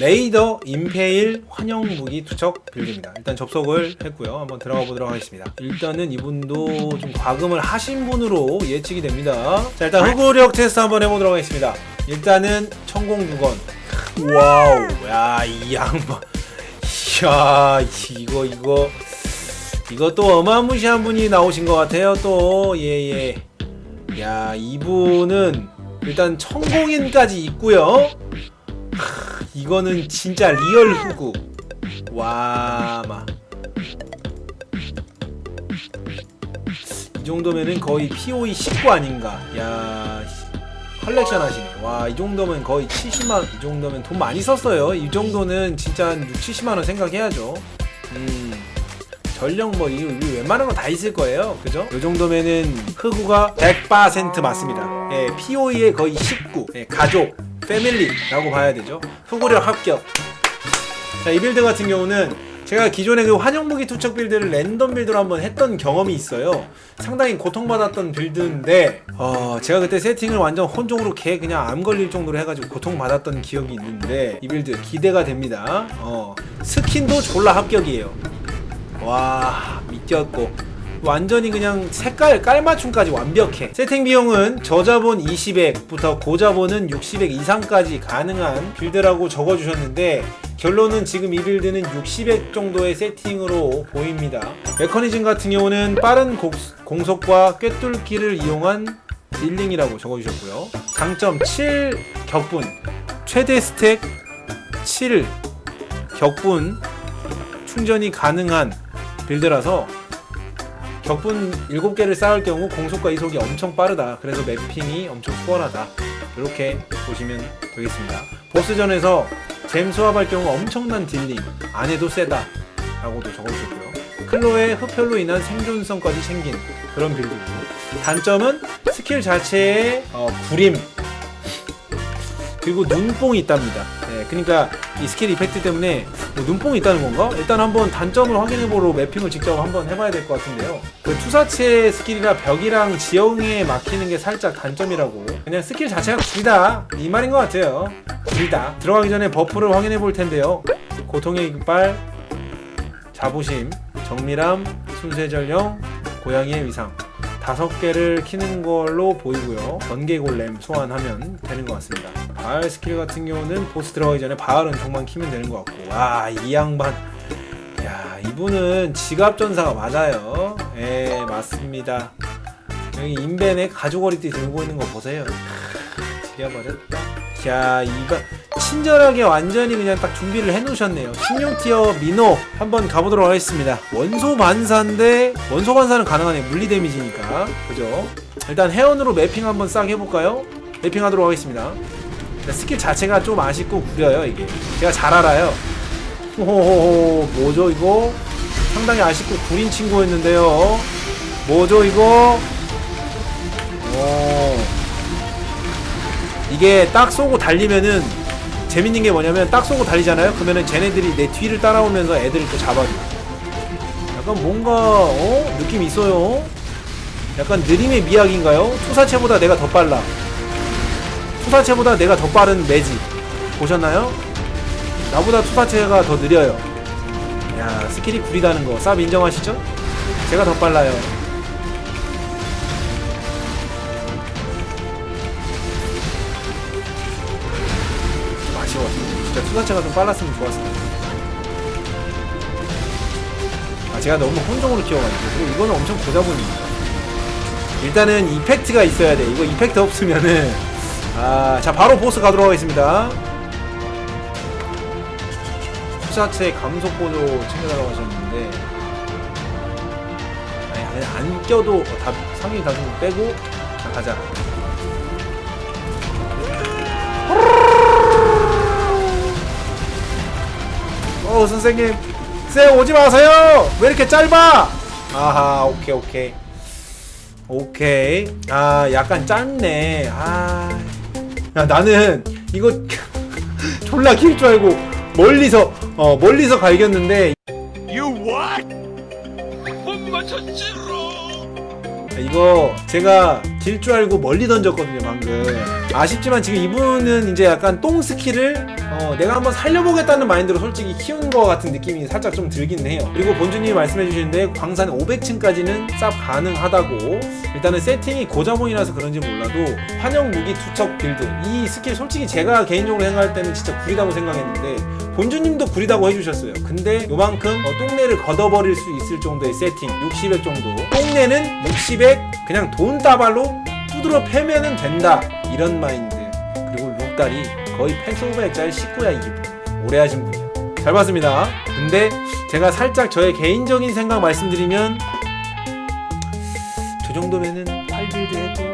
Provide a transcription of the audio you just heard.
레이더 임페일 환영 무기 투척 빌드입니다. 일단 접속을 했고요. 한번 들어가 보도록 하겠습니다. 일단은 이분도 좀 과금을 하신 분으로 예측이 됩니다. 자 일단 흑우력 테스트 한번 해보도록 하겠습니다. 일단은 천공 9건 와우 야 이 양반 이야 이거 이거 이거 또 어마무시한 분이 나오신 것 같아요 또 예 예 야 이분은 일단 천공인까지 있고요 하, 이거는 진짜 리얼 후구. 와마. 이 정도면은 거의 POE 19 아닌가. 야 씨, 컬렉션 하시네. 와 이 정도면 거의 70만 이 정도면 돈 많이 썼어요. 이 정도는 진짜 한 6, 70만원 생각해야죠. 음. 전력 뭐 이거 웬만한 거 다 있을 거예요. 그죠? 이 정도면은 흑우가 100% 맞습니다. 예, POE의 거의 19. 예, 가족, 패밀리라고 봐야 되죠. 흑우력 합격. 자, 이 빌드 같은 경우는 제가 기존에 그 환영무기 투척 빌드를 랜덤 빌드로 한번 했던 경험이 있어요. 상당히 고통받았던 빌드인데, 어, 제가 그때 세팅을 완전 혼종으로 개 그냥 암 걸릴 정도로 해가지고 고통받았던 기억이 있는데, 이 빌드 기대가 됩니다. 어, 스킨도 졸라 합격이에요. 와 미쳤고 완전히 그냥 색깔 깔맞춤까지 완벽해. 세팅 비용은 저자본 20액부터 고자본은 60액 이상까지 가능한 빌드라고 적어주셨는데 결론은 지금 이 빌드는 60액 정도의 세팅으로 보입니다. 메커니즘 같은 경우는 빠른 곡- 공속과 꿰뚫기를 이용한 딜링이라고 적어주셨고요. 강점 7 격분 최대 스택 7 격분 충전이 가능한 빌드라서 격분 7개를 쌓을 경우 공속과 이속이 엄청 빠르다. 그래서 매핑이 엄청 수월하다. 이렇게 보시면 되겠습니다. 보스전에서 잼 수합할 경우 엄청난 딜링, 안 해도 세다. 라고도 적어주셨고요. 클로의 흡혈로 인한 생존성까지 생긴 그런 빌드고 단점은 스킬 자체의 어, 구림 그리고 눈뽕이 있답니다. 네, 그러니까 이 스킬 이펙트 때문에 뭐 눈뽕이 있다는 건가? 일단 한번 단점을 확인해보러 매핑을 직접 한번 해봐야 될 것 같은데요. 그 투사체 스킬이라 벽이랑 지형에 막히는 게 살짝 단점이라고. 그냥 스킬 자체가 구리다 이 말인 것 같아요. 구리다. 들어가기 전에 버프를 확인해 볼 텐데요. 고통의 이빨, 자부심, 정밀함, 순수의 전령, 고양이의 위상. 다섯 개를 키는 걸로 보이고요. 번개 골렘 소환하면 되는 것 같습니다. 바알 스킬 같은 경우는 보스 들어가기 전에 바알은 종만 키면 되는 것 같고, 와, 이 양반. 야, 이분은 지갑 전사가 맞아요. 예, 맞습니다. 여기 인벤에 가죽어리띠 들고 있는 거 보세요. 지겨버렸다. 야, 이거 친절하게 완전히 그냥 딱 준비를 해놓으셨네요. 신용 티어 민호 한번 가보도록 하겠습니다. 원소 반사인데 원소 반사는 가능하네. 물리 데미지니까 그죠? 일단 회원으로 매핑 한번 싹 해볼까요? 매핑하도록 하겠습니다. 스킬 자체가 좀 아쉽고 구려요 이게. 제가 잘 알아요. 호호호 뭐죠 이거? 상당히 아쉽고 구린 친구였는데요. 뭐죠 이거? 오. 이게 딱 쏘고 달리면은 재밌는 게 뭐냐면 딱 쏘고 달리잖아요. 그러면은 쟤네들이 내 뒤를 따라오면서 애들을 또 잡아줘. 약간 뭔가 어 느낌 있어요. 약간 느림의 미학인가요? 투사체보다 내가 더 빨라. 투사체보다 내가 더 빠른 매지. 보셨나요? 나보다 투사체가 더 느려요. 야 스킬이 구리다는 거. 쌉 인정하시죠? 제가 더 빨라요. 좀 아쉬웠어. 진짜 투자체가 좀 빨랐으면 좋았을 텐데. 아, 제가 너무 혼종으로 키워가지고. 그리고 이거는 엄청 고자본입니다. 일단은 이펙트가 있어야 돼. 이거 이펙트 없으면은. 아, 자, 바로 보스 가도록 하겠습니다. 투자체 감속 보조 챙겨달라고 하셨는데. 아니, 아니, 안 껴도 어, 다, 상위 다중 빼고. 자, 가자. 어 선생님 쌤 오지 마세요 왜 이렇게 짧아 아하 오케이 오케이 오케이 아 약간 짧네 아 야 나는 이거 졸라 길 줄 알고 멀리서 어 멀리서 갈겼는데 You what? 못 맞췄지롱. 이거 제가 길줄 알고 멀리 던졌거든요 방금. 아쉽지만 지금 이분은 이제 약간 똥 스킬을 어, 내가 한번 살려보겠다는 마인드로 솔직히 키운 것 같은 느낌이 살짝 좀 들긴 해요. 그리고 본주님이 말씀해 주시는데 광산 500층까지는 쌉 가능하다고. 일단은 세팅이 고자본이라서 그런지 몰라도 환영 무기 투척 빌드. 이 스킬 솔직히 제가 개인적으로 생각할 때는 진짜 구리다고 생각했는데 본주님도 구리다고 해주셨어요. 근데 요만큼 어, 똥내를 걷어버릴 수 있을 정도의 세팅, 60액 정도. 똥내는 60액 그냥 돈다발로 두드러 패면은 된다. 이런 마인드. 그리고 룩달이 거의 패스오버액짜리 19야 이분. 오래 하신 분이야. 잘 봤습니다. 근데 제가 살짝 저의 개인적인 생각 말씀드리면 저 정도면은 8빌드 해도